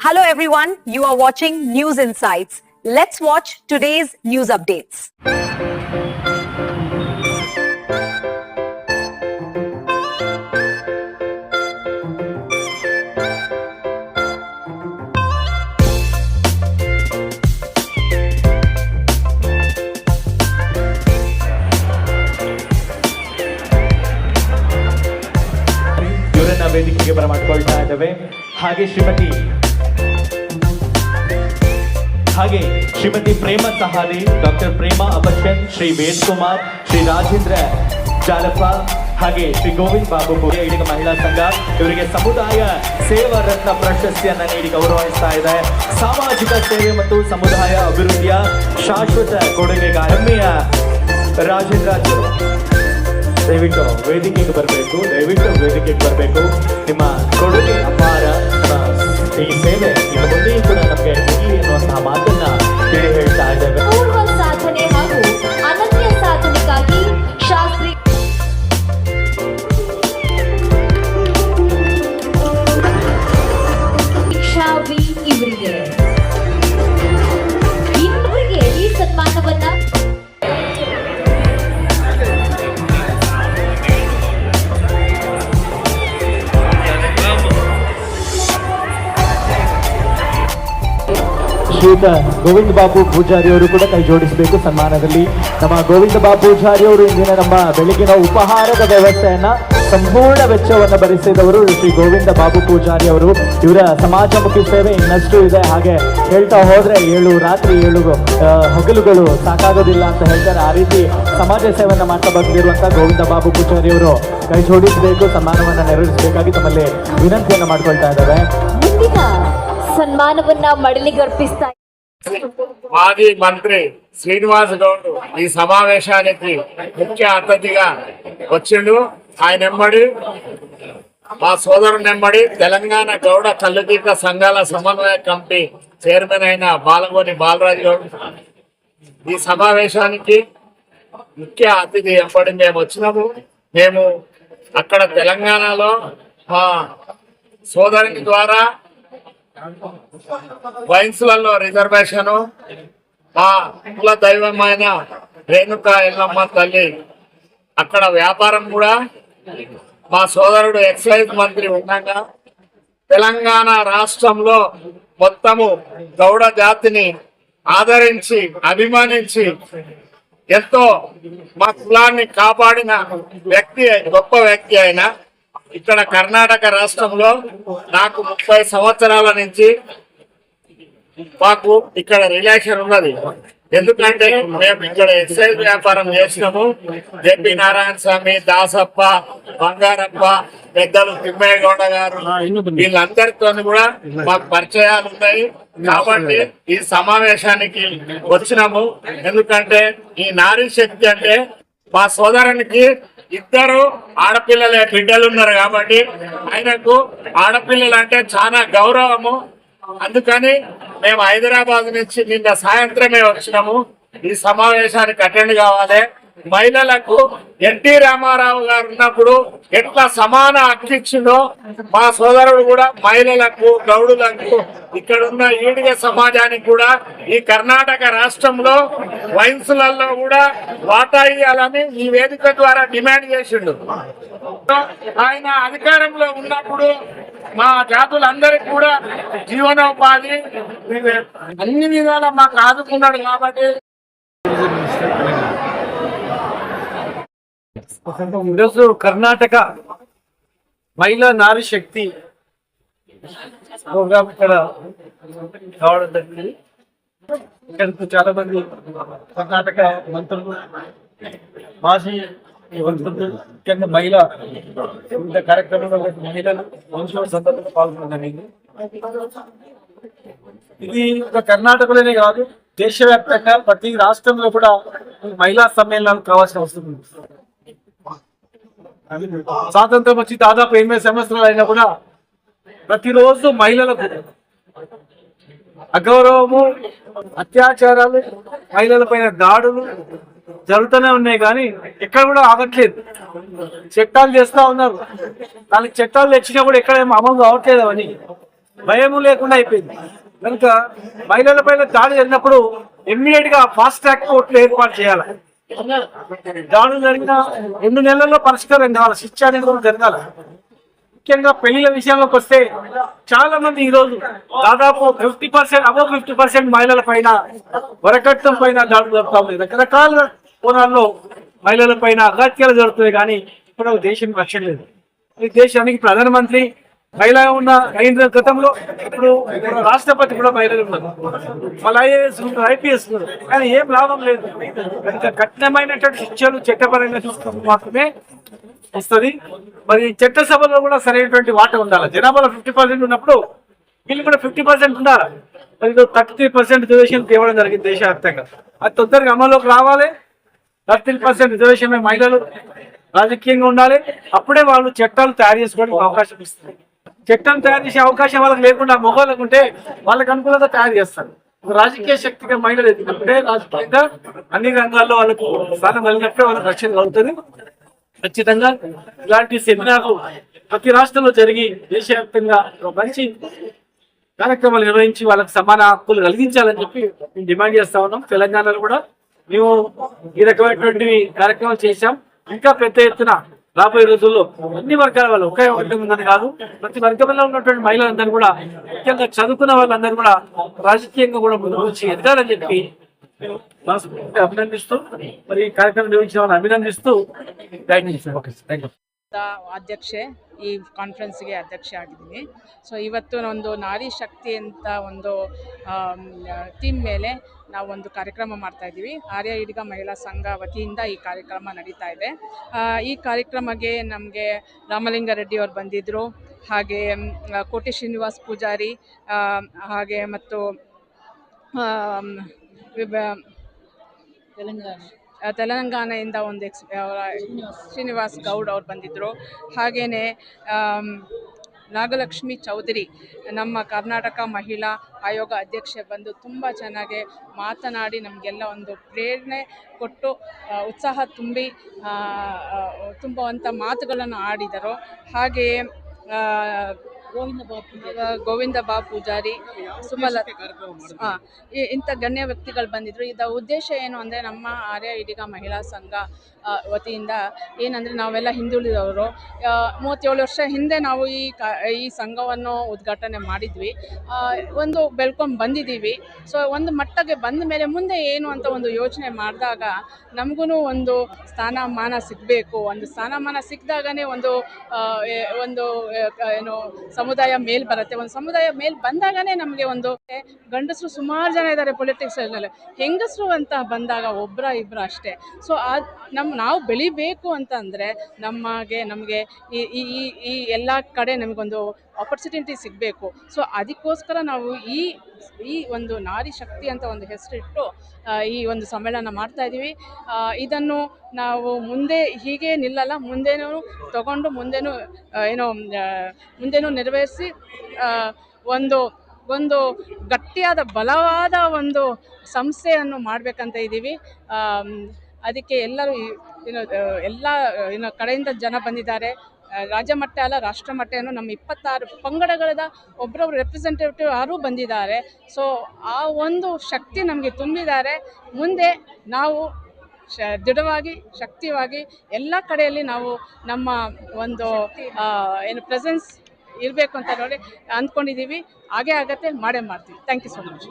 Hello everyone, you are watching News Insights. Let's watch today's news updates. ಇವರನ್ನ ವೇದಿಕೆಗೆ ಬರಮಾಡ್ಕೊಳ್ತಾ ಇದ್ದೇವೆ ಹಾಗೆ ಶ್ರೀಮತಿ ಹಾಗೆ ಶ್ರೀಮತಿ ಪ್ರೇಮ ಸಹಾರಿ ಡಾಕ್ಟರ್ ಪ್ರೇಮ ಅಪಚನ್ ಶ್ರೀ ವೇದ್ ಕುಮಾರ್ ಶ್ರೀ ರಾಜೇಂದ್ರ ಜಾಲಪ್ಪ, ಹಾಗೆ ಶ್ರೀ ಗೋವಿಂದ್ ಬಾಬು ಈಡಿಗ ಮಹಿಳಾ ಸಂಘ. ಇವರಿಗೆ ಸಮುದಾಯ ಸೇವಾ ರತ್ನ ಪ್ರಶಸ್ತಿಯನ್ನ ನೀಡಿ ಗೌರವಿಸ್ತಾ ಇದೆ. ಸಾಮಾಜಿಕ ಸೇವೆ ಮತ್ತು ಸಮುದಾಯ ಅಭಿವೃದ್ಧಿಯ ಶಾಶ್ವತ ಕೊಡುಗೆ ಹೆಮ್ಮೆಯ ರಾಜೇಂದ್ರ ದಯವಿಟ್ಟು ವೇದಿಕೆಗೆ ಬರಬೇಕು, ದಯವಿಟ್ಟು ವೇದಿಕೆಗೆ ಬರಬೇಕು. ನಿಮ್ಮ ಕೊಡುಗೆ ಅಪಾರ ಈ ಸೇವೆ ಇನ್ನು ಮುಂದೆಯೂ ಕೂಡ ನಮಗೆ ಇರಲಿ ಎನ್ನುವಂತಹ ಮಾತನ್ನ ತಿಳಿ ಹೇಳ್ತಾ ಇದ್ದೇವೆ. ಪೂರ್ವ ಸಾಧನೆ ಹಾಗೂ ಅನನ್ಯ ಸಾಧನೆಗಾಗಿ ಶ್ರೀಯುತ ಗೋವಿಂದ ಬಾಬು ಪೂಜಾರಿ ಅವರು ಕೂಡ ಕೈ ಜೋಡಿಸಬೇಕು ಸನ್ಮಾನದಲ್ಲಿ. ನಮ್ಮ ಗೋವಿಂದ ಬಾಬು ಪೂಜಾರಿ ಅವರು ಇಂದಿನ ನಮ್ಮ ಬೆಳಗಿನ ಉಪಹಾರದ ವ್ಯವಸ್ಥೆಯನ್ನ ಸಂಪೂರ್ಣ ವೆಚ್ಚವನ್ನು ಭರಿಸಿದವರು ಶ್ರೀ ಗೋವಿಂದ ಬಾಬು ಪೂಜಾರಿ ಅವರು ಇವರ ಸಮಾಜಮುಖಿ ಸೇವೆ ಇನ್ನಷ್ಟು ಇದೆ. ಹಾಗೆ ಹೇಳ್ತಾ ಹೋದ್ರೆ ಏಳು, ರಾತ್ರಿ ಏಳು ಹಗಲುಗಳು ಸಾಕಾಗೋದಿಲ್ಲ ಅಂತ ಹೇಳ್ತಾರೆ. ಆ ರೀತಿ ಸಮಾಜ ಸೇವೆಯನ್ನು ಮಾಡ್ತಾ ಬಂದಿರುವಂತಹ ಗೋವಿಂದ ಬಾಬು ಪೂಜಾರಿ ಅವರು ಕೈ ಜೋಡಿಸಬೇಕು, ಸನ್ಮಾನವನ್ನ ನೆರವೇರಿಸಬೇಕಾಗಿ ತಮ್ಮಲ್ಲಿ ವಿನಂತಿಯನ್ನು ಮಾಡ್ಕೊಳ್ತಾ ಇದ್ದಾರೆ సన్మానమున్న మడిని గర్పిస్తాయి. మాజీ మంత్రి శ్రీనివాస్ గౌడ్ ఈ సమావేశానికి ముఖ్య అతిథిగా వచ్చిండు. ఆయన ఎమ్మడి మా సోదరు నెమ్మడి తెలంగాణ గౌడ కల్లుగీత సంఘాల సమన్వయ కమిటీ చైర్మన్ అయిన బాలగోని బాలరాజు గౌడ్. ఈ సమావేశానికి ముఖ్య అతిథి ఎంబడి మేము వచ్చినాము. మేము అక్కడ తెలంగాణలో మా సోదరుని ద్వారా వైన్స్లలో రిజర్వేషన్ మా కుల దైవమైన రేణుక ఎల్లమ్మ తల్లి అక్కడ వ్యాపారం కూడా. మా సోదరుడు ఎక్సైజ్ మంత్రి ఉండగా తెలంగాణ రాష్ట్రంలో మొత్తము గౌడ జాతిని ఆదరించి అభిమానించి ఎంతో మా కులాన్ని కాపాడిన వ్యక్తి గొప్ప వ్యక్తి అయినా ఇక్కడ కర్ణాటక రాష్ట్రంలో నాకు ముప్పై సంవత్సరాల నుంచి మాకు ఇక్కడ రిలేషన్ ఉన్నది. ఎందుకంటే మేము ఇక్కడ ఎక్సైజ్ వ్యాపారం చేసినాము. జెపి నారాయణ స్వామి దాసప్ప బంగారప్ప పెద్దలు తిమ్మయ్య గౌడ గారు వీళ్ళందరితో కూడా మాకు పరిచయాలు ఉన్నాయి. కాబట్టి ఈ సమావేశానికి వచ్చినాము. ఎందుకంటే ఈ నారీ శక్తి అంటే మా సోదరునికి ఇద్దరు ఆడపిల్లలే బిడ్డలు ఉన్నారు కాబట్టి ఆయనకు ఆడపిల్లలు అంటే చాలా గౌరవము. అందుకని మేము హైదరాబాద్ నుంచి నిన్న సాయంత్రమే వచ్చినాము. ఈ సమావేశానికి అటెండ్ కావాలి. మహిళలకు ఎన్టీ రామారావు గారు ఉన్నప్పుడు ఎట్లా సమాన అధ్యక్షుడో మా సోదరుడు కూడా మహిళలకు గౌడులకు ఇక్కడ ఉన్న ఈడిగ సమాజానికి కూడా ఈ కర్ణాటక రాష్ట్రంలో వైన్స్లలో కూడా వాటా ఇవ్వాలని ఈ వేదిక ద్వారా డిమాండ్ చేసిండు. ఆయన అధికారంలో ఉన్నప్పుడు మా జాతులందరికీ కూడా జీవనోపాధి అన్ని విధాలు మాకు ఆదుకున్నాడు కాబట్టి ఈరోజు కర్ణాటక మహిళా నారీ శక్తి ప్రోగ్రామ్ ఇక్కడ కావడం జరిగింది. ఇక్కడికి చాలా మంది కర్ణాటక మంత్రులు మాజీ మంత్రులు ముఖ్యంగా మహిళ వివిధ కార్యక్రమంలో మహిళలు వంశం సందర్భంగా పాల్గొనడం జరిగింది. ఇది కర్ణాటకలోనే కాదు దేశవ్యాప్తంగా ప్రతి రాష్ట్రంలో కూడా మహిళా సమ్మేళనాలు కావాల్సిన అవసరం ఉంది. స్వాతంత్రం వచ్చి దాదాపు ఎనిమిది సంవత్సరాలు అయినా కూడా ప్రతిరోజు మహిళలకు అగౌరవము అత్యాచారాలు మహిళల పైన దాడులు జరుగుతూనే ఉన్నాయి కానీ ఎక్కడ కూడా ఆగట్లేదు. చట్టాలు చేస్తా ఉన్నారు. దానికి చట్టాలు తెచ్చినా కూడా ఎక్కడ ఏం అమలు కావట్లేదు అని భయము లేకుండా అయిపోయింది. కనుక మహిళల పైన దాడి జరిగినప్పుడు ఇమ్మీడియట్గా ఫాస్ట్ ట్రాక్ కోర్టులు ఏర్పాటు చేయాలి. దాడు జరిగిన రెండు నెలల్లో పరిష్కారం కావాలి శిక్ష అనేది కూడా జరగాలి? ముఖ్యంగా పెళ్ళిల విషయంలోకి వస్తే చాలా మంది ఈ రోజు దాదాపు fifty percent above fifty percent మహిళల పైన వరకట్నం పైన దాడులు జరుగుతా ఉన్నాయి. రకరకాల కోణాల్లో మహిళల పైన అగత్యాలు జరుగుతున్నాయి కానీ ఇప్పుడు దేశం రక్షణ లేదు. ఈ దేశానికి ప్రధానమంత్రి మహిళ ఉన్న అయిన గతంలో ఇప్పుడు రాష్ట్రపతి కూడా మహిళలు ఉన్నారు. మళ్ళీ ఐఏఎస్ ఉన్నారు ఐపీఎస్ ఉన్నారు. కానీ ఏం లాభం లేదు. కనుక కఠినమైనటువంటి శిక్షలు చట్టపరంగా చూసుకుంటూ మాత్రమే వస్తుంది మరి చట్టసభలో కూడా సరైనటువంటి వాట ఉండాలి. జనాభాలో ఫిఫ్టీ పర్సెంట్ ఉన్నప్పుడు వీళ్ళు కూడా ఫిఫ్టీ పర్సెంట్ ఉండాలి. మరి థర్టీ పర్సెంట్ రిజర్వేషన్ తేవడం జరిగింది దేశవ్యాప్తంగా. అది తొందరగా అమల్లోకి రావాలి. థర్టీ పర్సెంట్ రిజర్వేషన్ మహిళలు రాజకీయంగా ఉండాలి. అప్పుడే వాళ్ళు చట్టాలు తయారు చేసుకోవడానికి అవకాశం ఇస్తుంది చట్టం తయారు చేసే అవకాశం వాళ్ళకి లేకుండా మొగోళ్ళకు ఉంటే వాళ్ళకి అనుకూలంగా తయారు చేస్తారు. రాజకీయ శక్తిగా మహిళలు ఎదిగినప్పుడే రాజకీయంగా అన్ని రంగాల్లో వాళ్ళకు స్థానం కలిగినప్పుడే వాళ్ళకి రక్షణ కలుగుతుంది. ఖచ్చితంగా ఇలాంటి సెమినార్లు ప్రతి రాష్ట్రంలో జరిగి దేశవ్యాప్తంగా ఒక మంచి కార్యక్రమాలు నిర్వహించి వాళ్ళకి సమాన హక్కులు కలిగించాలని చెప్పి మేము డిమాండ్ చేస్తా ఉన్నాం. తెలంగాణలో కూడా మేము ఈ రకమైనటువంటి కార్యక్రమాలు చేశాం. ఇంకా పెద్ద ఎత్తున రాబోయే రోజుల్లో అన్ని వర్గాల వాళ్ళు ఒకే వర్గం ఉందని కాదు ప్రతి వర్గంలో ఉన్నటువంటి మహిళలందరూ కూడా ముఖ్యంగా చదువుకున్న వాళ్ళందరూ కూడా రాజకీయంగా కూడా ముందుకు వచ్చి ఎదగాలని చెప్పి అభినందిస్తూ మరి కార్యక్రమం నిర్వహించిన వాళ్ళని అభినందిస్తూ థ్యాంక్ యూ ಅಧ್ಯಕ್ಷೆ ಈ ಕಾನ್ಫರೆನ್ಸ್ಗೆ ಅಧ್ಯಕ್ಷೆ ಆಗಿದ್ದೀನಿ. ಸೊ ಇವತ್ತು ಒಂದು ನಾರಿ ಶಕ್ತಿ ಅಂತ ಒಂದು ಥೀಮ್ ಮೇಲೆ ನಾವು ಒಂದು ಕಾರ್ಯಕ್ರಮ ಮಾಡ್ತಾ ಇದ್ದೀವಿ. ಆರ್ಯ ಈಡಿಗ ಮಹಿಳಾ ಸಂಘ ವತಿಯಿಂದ ಈ ಕಾರ್ಯಕ್ರಮ ನಡೀತಾ ಇದೆ. ಈ ಕಾರ್ಯಕ್ರಮಕ್ಕೆ ನಮಗೆ ರಾಮಲಿಂಗಾರೆಡ್ಡಿ ಅವರು ಬಂದಿದ್ದರು ಹಾಗೆ ಕೋಟಿ ಶ್ರೀನಿವಾಸ್ ಪೂಜಾರಿ ಹಾಗೆ ಮತ್ತು ತೆಲಂಗಾಣ. ತೆಲಂಗಾಣದಿಂದ ಒಂದು ಎಕ್ಸ್ ಶ್ರೀನಿವಾಸ್ ಗೌಡ್ ಅವ್ರು ಬಂದಿದ್ದರು ಹಾಗೆಯೇ ನಾಗಲಕ್ಷ್ಮಿ ಚೌಧರಿ, ನಮ್ಮ ಕರ್ನಾಟಕ ಮಹಿಳಾ ಆಯೋಗ ಅಧ್ಯಕ್ಷೆ ಬಂದು ತುಂಬ ಚೆನ್ನಾಗಿ ಮಾತನಾಡಿ ನಮಗೆಲ್ಲ ಒಂದು ಪ್ರೇರಣೆ ಕೊಟ್ಟು ಉತ್ಸಾಹ ತುಂಬಿ ತುಂಬುವಂಥ ಮಾತುಗಳನ್ನು ಆಡಿದರು. ಹಾಗೆಯೇ ಗೋವಿಂದ ಬಾ ಪೂಜಾರಿ. ಸುಮಲ ಇಂಥ ಗಣ್ಯ ವ್ಯಕ್ತಿಗಳು ಬಂದಿದ್ರು. ಇದರ ಉದ್ದೇಶ ಏನು ಅಂದರೆ ನಮ್ಮ ಆರ್ಯ ಇಡಿಗ ಮಹಿಳಾ ಸಂಘ ವತಿಯಿಂದ ಏನಂದರೆ ನಾವೆಲ್ಲ ಹಿಂದುಳಿದವರು. ಮೂವತ್ತೇಳು ವರ್ಷ ಹಿಂದೆ ನಾವು ಈ ಕ ಈ ಸಂಘವನ್ನು ಉದ್ಘಾಟನೆ ಮಾಡಿದ್ವಿ. ಒಂದು ಬೆಳ್ಕೊಂಡು ಬಂದಿದ್ದೀವಿ. ಸೊ ಒಂದು ಮಟ್ಟಕ್ಕೆ ಬಂದ ಮೇಲೆ ಮುಂದೆ ಏನು ಅಂತ ಒಂದು ಯೋಚನೆ ಮಾಡಿದಾಗ ನಮಗೂ ಒಂದು ಸ್ಥಾನಮಾನ ಸಿಗಬೇಕು. ಒಂದು ಸ್ಥಾನಮಾನ ಸಿಕ್ಕಿದಾಗನೇ ಒಂದು ಒಂದು ಏನು ಸಮುದಾಯ ಮೇಲ್ ಬರುತ್ತೆ. ಒಂದು ಸಮುದಾಯ ಮೇಲ್ ಬಂದಾಗನೇ ನಮಗೆ ಒಂದು ಗಂಡಸರು ಸುಮಾರು ಜನ ಇದ್ದಾರೆ ಪೊಲಿಟಿಕ್ಸ್ ಹೆಂಗಸರು ಅಂತ ಬಂದಾಗ ಒಬ್ಬರ ಇಬ್ಬರ ಅಷ್ಟೇ. ಸೊ ನಮ್ಮ ನಾವು ಬೆಳಿಬೇಕು ಅಂತಂದರೆ ನಮಗೆ ನಮಗೆ ಈ ಈ, ಈ- ಈ ಎಲ್ಲ ಕಡೆ ನಮಗೊಂದು ಆಪರ್ಚುನಿಟಿ ಸಿಗಬೇಕು. ಸೊ ಅದಕ್ಕೋಸ್ಕರ ನಾವು ಈ ಈ ಒಂದು ನಾರಿ ಶಕ್ತಿ ಅಂತ ಒಂದು ಹೆಸರಿಟ್ಟು ಈ ಒಂದು ಸಮ್ಮೇಳನ ಮಾಡ್ತಾ ಇದ್ದೀವಿ ಇದನ್ನು ನಾವು ಮುಂದೆ ಹೀಗೆ ನಿಲ್ಲಲ್ಲ, ಮುಂದೇನೂ ತಗೊಂಡು ಮುಂದೇನೂ ಏನೋ ಮುಂದೇನೂ ನೆರವೇರಿಸಿ ಒಂದು ಒಂದು ಗಟ್ಟಿಯಾದ ಬಲವಾದ ಒಂದು ಸಂಸ್ಥೆಯನ್ನು ಮಾಡಬೇಕಂತ ಇದ್ದೀವಿ ಅದಕ್ಕೆ ಎಲ್ಲರೂ ಏನೋ ಎಲ್ಲ ಏನು ಕಡೆಯಿಂದ ಜನ ಬಂದಿದ್ದಾರೆ. ರಾಜ್ಯ ಮಟ್ಟ ಅಲ್ಲ ರಾಷ್ಟ್ರ ನಮ್ಮ ಇಪ್ಪತ್ತಾರು ಪಂಗಡಗಳದ ಒಬ್ಬರೊಬ್ರು ರೆಪ್ರೆಸೆಂಟೇಟಿವ್ ಯಾರೂ ಬಂದಿದ್ದಾರೆ. ಸೊ ಆ ಒಂದು ಶಕ್ತಿ ನಮಗೆ ತುಂಬಿದ್ದಾರೆ. ಮುಂದೆ ನಾವು ಶ, ದೃಢವಾಗಿ, ಶಕ್ತಿವಾಗಿ ಎಲ್ಲ ಕಡೆಯಲ್ಲಿ ನಾವು ನಮ್ಮ ಒಂದು ಏನು ಪ್ರೆಸೆನ್ಸ್ ಇರಬೇಕು ಅಂತ ನೋಡಿ ಅಂದ್ಕೊಂಡಿದ್ದೀವಿ. ಹಾಗೇ ಆಗತ್ತೆ, ಮಾಡೇ ಮಾಡ್ತೀವಿ. Thank you so much